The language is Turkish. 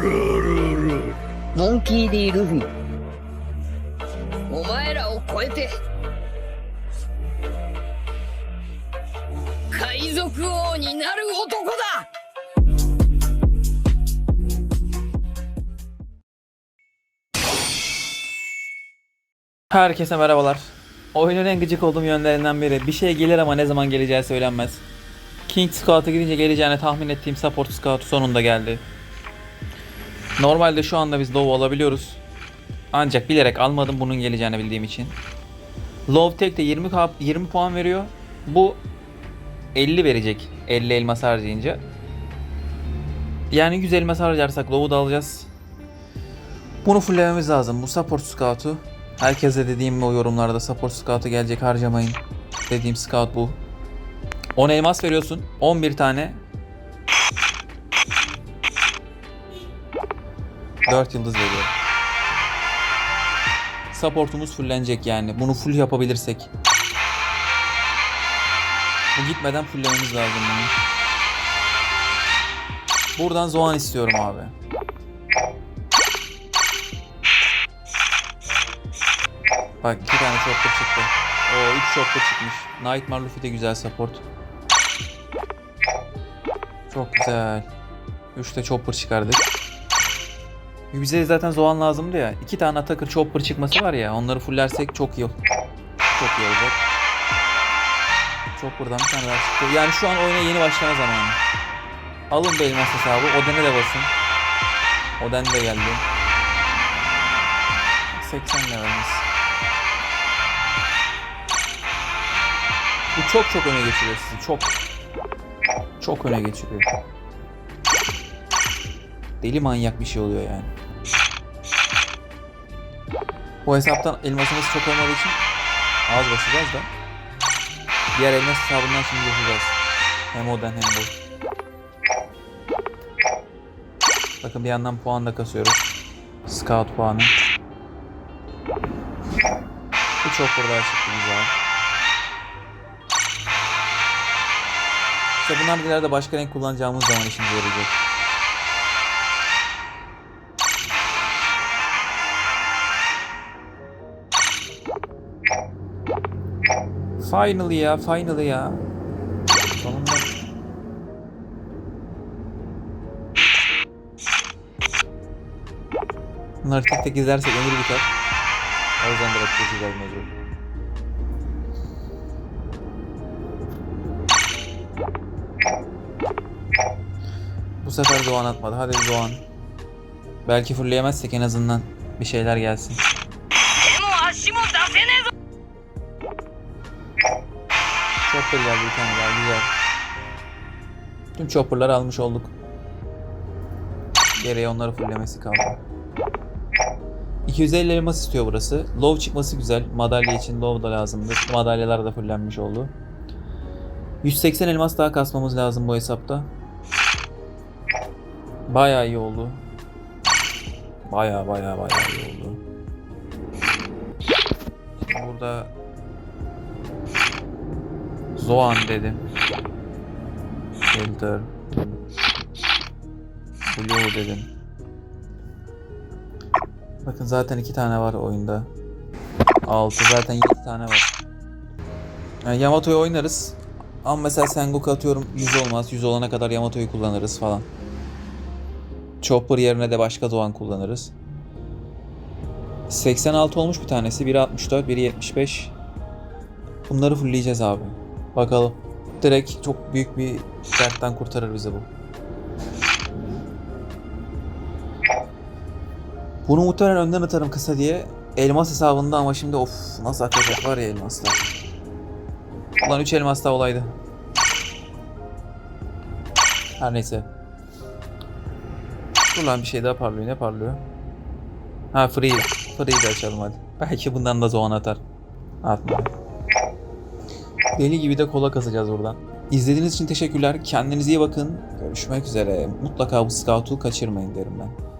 モンキー・ディ・ルフィお前らを超えて海賊王になる男だ Herkese merhabalar. Oyunun en gıcık olduğum yönlerinden biri. Bir şey gelir ama ne zaman geleceği söylenmez. King Scout'a gidince geleceğini tahmin ettiğim Support Scout sonunda geldi. Normalde şu anda biz Low alabiliyoruz. Ancak bilerek almadım bunun geleceğini bildiğim için. Low tek de 20, kap- 20 puan veriyor. Bu 50 verecek 50 elmas harcayınca. Yani 100 elmas harcarsak Low'u da alacağız. Bunu fulllememiz lazım. Bu Support Scout'u Herkese dediğim o yorumlarda support scout'a gelecek harcamayın. Dediğim scout bu. 10 elmas veriyorsun. 11 tane. 4 yıldız veriyor. Supportumuz fullenecek yani. Bunu full yapabilirsek. Bu gitmeden fulllememiz lazım bunu. Buradan Zoan istiyorum abi. Bak iki tane chopper çıktı. O üç chopper çıkmış. Nightmare Luffy de güzel support. Çok güzel. Üç de chopper çıkardık. Bize zaten Zoan lazımdı ya. İki tane Attacker chopper çıkması var ya. Onları fullersek çok iyi. Çok iyi olacak. Chopper'dan bir tane daha çıktı. Yani şu an oyuna yeni başlama zamanı. Alın bir elmas hesabı. Oden'e de basın. Oden de geldi. 80 levelimiz. Bu çok çok öne geçiriyor sizi. Çok. Çok öne geçiriyor. Deli manyak bir şey oluyor yani. Bu hesaptan elmasımız çok olmadığı için az basacağız da. Diğer elmas hesabından şimdi basacağız. Hem odan hem bu. Bakın bir yandan puan da kasıyoruz. Scout puanı. Bu çok burada çıktı güzel. İşte bunlar ileride başka renk kullanacağımız zaman işimize yarayacak. Finally ya, finally ya. Sonunda. Bunları tek tek izlersek ömür biter. O yüzden direkt geçeceğiz mecbur. Bu sefer Doğan atmadı. Hadi Doğan. Belki fullleyemezsek en azından bir şeyler gelsin. Chopper geldi bir tane daha güzel. Tüm chopper'ları almış olduk. Geriye onları fullemesi kaldı. 250 elmas istiyor burası. Low çıkması güzel. Madalya için low da lazımdı. Madalyalar da fullenmiş oldu. 180 elmas daha kasmamız lazım bu hesapta. Bayağı iyi oldu. Bayağı bayağı bayağı iyi oldu. Şimdi burada Zoan dedim. Filter. Blue dedim. Bakın zaten iki tane var oyunda. Altı zaten yedi tane var. Yani Yamato'yu oynarız. Ama mesela Sengoku atıyorum 100 olmaz. 100 olana kadar Yamato'yu kullanırız falan. Chopper yerine de başka Zoan kullanırız. 86 olmuş bir tanesi. Biri 64, biri 75. Bunları fullleyeceğiz abi. Bakalım. Direkt çok büyük bir dertten kurtarır bizi bu. Bunu muhtemelen önden atarım kısa diye. Elmas hesabında ama şimdi of nasıl akacak var ya elmaslar. Ulan 3 elmas da olaydı. Her neyse. Dur lan bir şey daha parlıyor. Ne parlıyor? Ha free. Free'yi de açalım hadi. Belki bundan da Zoan atar. Atmadı. Deli gibi de kola kasacağız buradan. İzlediğiniz için teşekkürler. Kendinize iyi bakın. Görüşmek üzere. Mutlaka bu scout'u kaçırmayın derim ben.